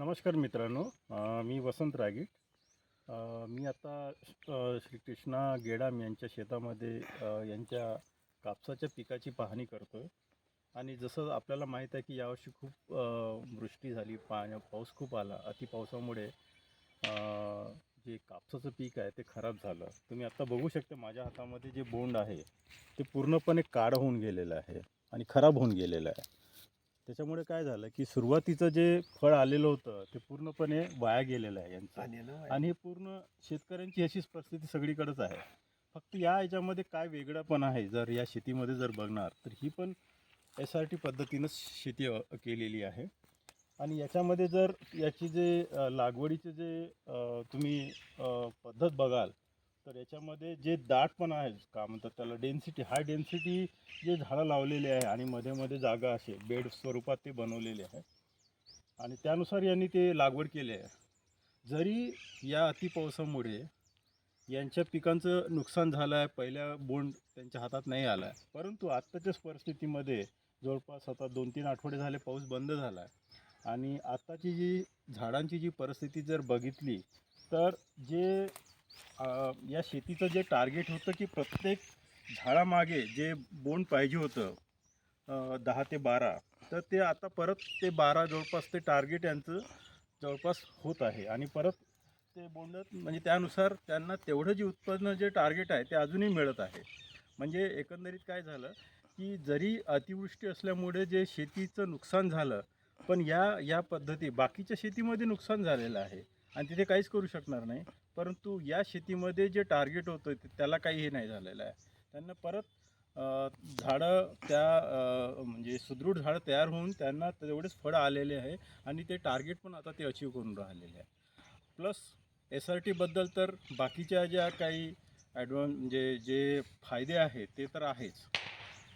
नमस्कार मित्रांनो. मी वसंत रागीट. मी आता श्रीकृष्णा श्री कृष्णा गेडाम यांच्या शेतामध्ये यांच्या कापसाच्या पिकाची पाहणी करतो आहे आणि जसं आपल्याला माहीत आहे की यावर्षी खूप वृष्टी झाली. पाण्या पाऊस खूप आला. अति पावसामुळे जे कापसाचं पीक आहे ते खराब झालं. तुम्ही आत्ता बघू शकता माझ्या हातामध्ये जे बोंड आहे ते पूर्णपणे काळं होऊन गेलेलं आहे आणि खराब होऊन गेलेलं आहे. त्याच्यामुळे काय झालं की सुरुवातीचं जे फळ आलेलं होतं ते पूर्णपणे वाया गेलेलं आहे यांचं. आणि हे पूर्ण शेतकऱ्यांची अशीच परिस्थिती सगळीकडेच आहे. फक्त या याच्यामध्ये काय वेगळं पण आहे जर या शेतीमध्ये जर बघणार तर ही पण एस आर टी पद्धतीनंच शेती केलेली आहे. आणि याच्यामध्ये जर याची जे लागवडीचे जे तुम्ही पद्धत बघाल तर याच्यामध्ये जे दाटपणा आहे का म्हणतात त्याला डेन्सिटी हाय डेन्सिटी जे झाडं लावलेले आहे आणि मध्ये मध्ये जागा असे बेड स्वरूपात ते बनवलेले आहे. आणि त्यानुसार यांनी ते लागवड केली आहे. जरी या अतिपावसामुळे यांच्या पिकांचं नुकसान झालं आहे पहिल्या बोंड त्यांच्या हातात नाही आला आहे परंतु आत्ताच्याच परिस्थितीमध्ये जवळपास आता दोन तीन आठवडे झाले पाऊस बंद झाला आहे. आणि आत्ताची जी झाडांची जी परिस्थिती जर बघितली तर जे या शेतीचं जे टार्गेट होतं की प्रत्येक झाडामागे जे बोंड पाहिजे होतं दहा ते बारा तर ते आता परत ते बारा जवळपास ते टार्गेट यांचं जवळपास होत आहे. आणि परत ते बोंड म्हणजे त्यानुसार त्यांना तेवढं जे उत्पन्न जे टार्गेट आहे ते अजूनही मिळत आहे. म्हणजे एकंदरीत काय झालं की जरी अतिवृष्टी असल्यामुळे जे शेतीचं नुकसान झालं पण या या पद्धती बाकीच्या शेतीमध्ये नुकसान झालेलं आहे. आणि तिथे काहीच करू शकणार नाही. परंतु या शेतीमध्ये जे टार्गेट होतं ते- त्याला काही हे नाही झालेलं आहे. त्यांना परत झाडं त्या म्हणजे सुदृढ झाडं तयार होऊन त्यांना तेवढेच फळं आलेले आहे आणि ते टार्गेट पण आता ते अचीव करून राहिलेले आहे. प्लस एस आर टीबद्दल तर बाकीच्या ज्या काही ॲडव्हान्स म्हणजे जे फायदे आहेत ते तर आहेच.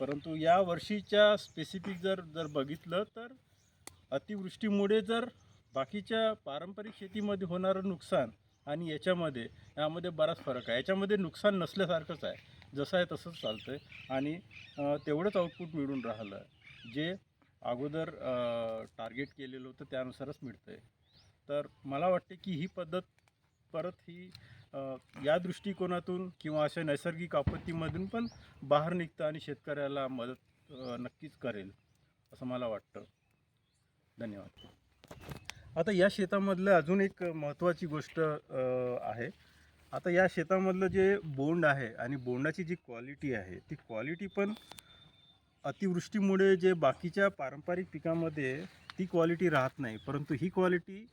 परंतु या वर्षीच्या स्पेसिफिक जर जर बघितलं तर अतिवृष्टीमुळे जर बाकीच्या पारंपरिक शेतीमध्ये होणारं नुकसान आणि याच्यामध्ये यामध्ये बराच फरक आहे. याच्यामध्ये नुकसान नसल्यासारखंच आहे. जसं आहे तसंच चालतं आहे आणि तेवढंच आउटपुट मिळून राहिलं. आहे जे अगोदर टार्गेट केलेलं होतं त्यानुसारच मिळतं आहे तर मला वाटते की ही पद्धत परत ही या दृष्टिकोनातून किंवा अशा नैसर्गिक आपत्तीमधून पण बाहेर निघतं आणि शेतकऱ्याला मदत नक्कीच करेल असं मला वाटतं. धन्यवाद. आता या शेतामधलं अजून एक महत्त्वाची गोष्ट आहे. आता या शेतामधलं जे बोंड आहे आणि बोंडाची जी क्वालिटी आहे ती क्वालिटी पण अतिवृष्टीमुळे जे बाकीच्या पारंपरिक पिकामध्ये ती क्वालिटी राहत नाही. परंतु ही क्वालिटी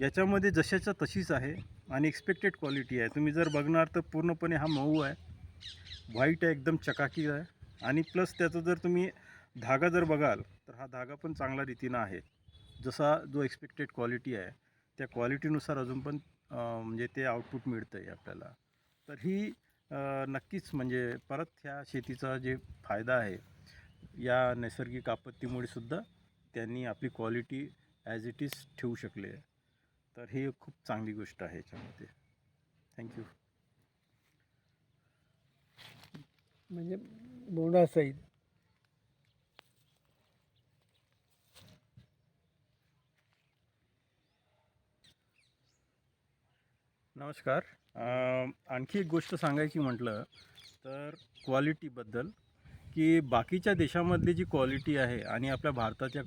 याच्यामध्ये जशाच्या तशीच आहे आणि एक्सपेक्टेड क्वालिटी आहे. तुम्ही जर बघणार तर पूर्णपणे हा मऊ आहे. व्हाईट आहे एकदम चकाकी आहे. आणि प्लस त्याचं जर तुम्ही धागा जर बघाल तर हा धागा पण चांगल्या रीतीनं आहे. जसा जो एक्सपेक्टेड क्वालिटी आहे त्या क्वालिटीनुसार अजून पण म्हणजे ते आउटपुट मिळतं आहे आपल्याला. तर ही नक्कीच म्हणजे परत ह्या शेतीचा जे फायदा आहे या नैसर्गिक आपत्तीमुळे सुद्धा त्यांनी आपली क्वालिटी ॲज इट इज ठेवू शकले तर ही खूप चांगली गोष्ट आहे याच्यामध्ये. थँक्यू म्हणजे बोंडासहित नमस्कार. आणखी एक गोष्ट सांगायची म्हटलं तर क्वालिटीबद्दल की बाकीच्या देशामधली जी क्वालिटी आहे आणि आपल्या भारताच्या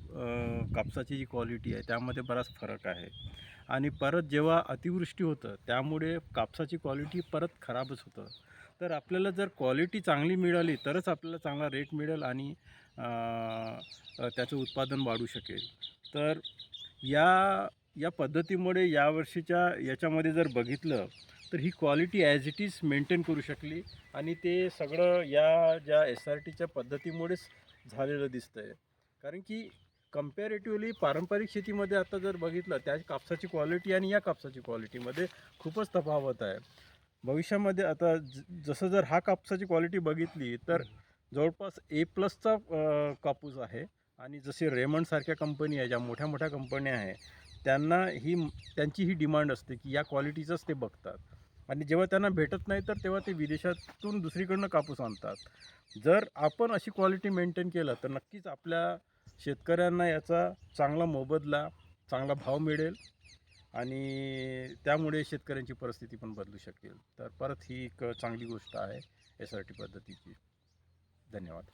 कापसाची जी क्वालिटी आहे त्यामध्ये बराच फरक आहे. आणि परत जेव्हा अतिवृष्टी होतं त्यामुळे कापसाची क्वालिटी परत खराबच होतं. तर आपल्याला जर क्वालिटी चांगली मिळाली तरच आपल्याला चांगला रेट मिळेल आणि त्याचं उत्पादन वाढू शकेल. तर या या पद्धतीमुळे यावर्षीच्या याच्यामध्ये जर बघितलं तर ही quality as it is maintain करू शकली आणि ते सगळं या ज्या एस आर टीच्या पद्धतीमुळेच झालेलं दिसतं आहे कारण की कम्पॅरेटिव्हली पारंपरिक शेतीमध्ये आता जर बघितलं त्या कापसाची क्वालिटी आणि या कापसाची क्वालिटीमध्ये खूपच तफावत आहे. भविष्यामध्ये आता ज जसं जर हा कापसाची क्वालिटी बघितली तर जवळपास ए प्लसचा कापूस आहे आणि जसे रेमंडसारख्या कंपनी आहे ज्या मोठ्या मोठ्या कंपन्या आहे त्यांना ही त्यांची ही डिमांड असते की या क्वालिटीचंच ते बघतात. आणि जेव्हा त्यांना भेटत नाही तर तेव्हा ते विदेशातून दुसरीकडनं कापूस आणतात. जर आपण अशी क्वालिटी मेंटेन केलं तर नक्कीच आपल्या शेतकऱ्यांना याचा चांगला मोबदला चांगला भाव मिळेल आणि त्यामुळे शेतकऱ्यांची परिस्थिती पण बदलू शकेल. तर परत ही एक चांगली गोष्ट आहे एस आर टी पद्धतीची. धन्यवाद.